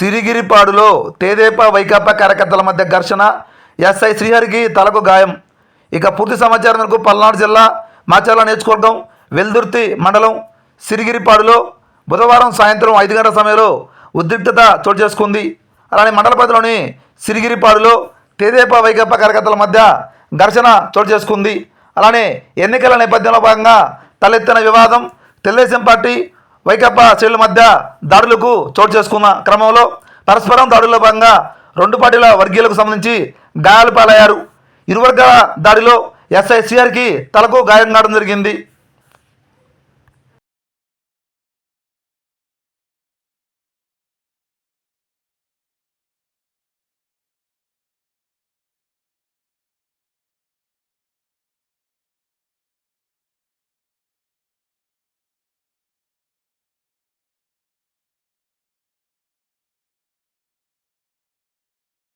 సిరిగిరిపాడులో తేదేపా వైకాపా కార్యకర్తల మధ్య ఘర్షణ. ఎస్ఐ శ్రీహరికి తలకు గాయం. ఇక పూర్తి సమాచారం మేరకు పల్నాడు జిల్లా మాచర్ల నియోజకవర్గం వెల్దుర్తి మండలం సిరిగిరిపాడులో బుధవారం సాయంత్రం ఐదు గంటల సమయంలో ఉద్రిక్తత చోటు చేసుకుంది. అలానే మండల పరిధిలోని సిరిగిరిపాడులో తేదేపా వైకాపా కార్యకర్తల మధ్య ఘర్షణ చోటు చేసుకుంది. అలానే ఎన్నికల నేపథ్యంలో భాగంగా తలెత్తిన వివాదం. తెలుగుదేశం పార్టీ వైకాపా శ్రేణుల మధ్య దాడులకు చోటు చేసుకున్న క్రమంలో పరస్పరం దాడుల్లో భాగంగా రెండు పార్టీల వర్గీయులకు సంబంధించి గాయాలు పాలయ్యారు. ఇరు వర్గాల దాడిలో ఎస్ఐ సిఆర్కి తలకు గాయం కావడం జరిగింది.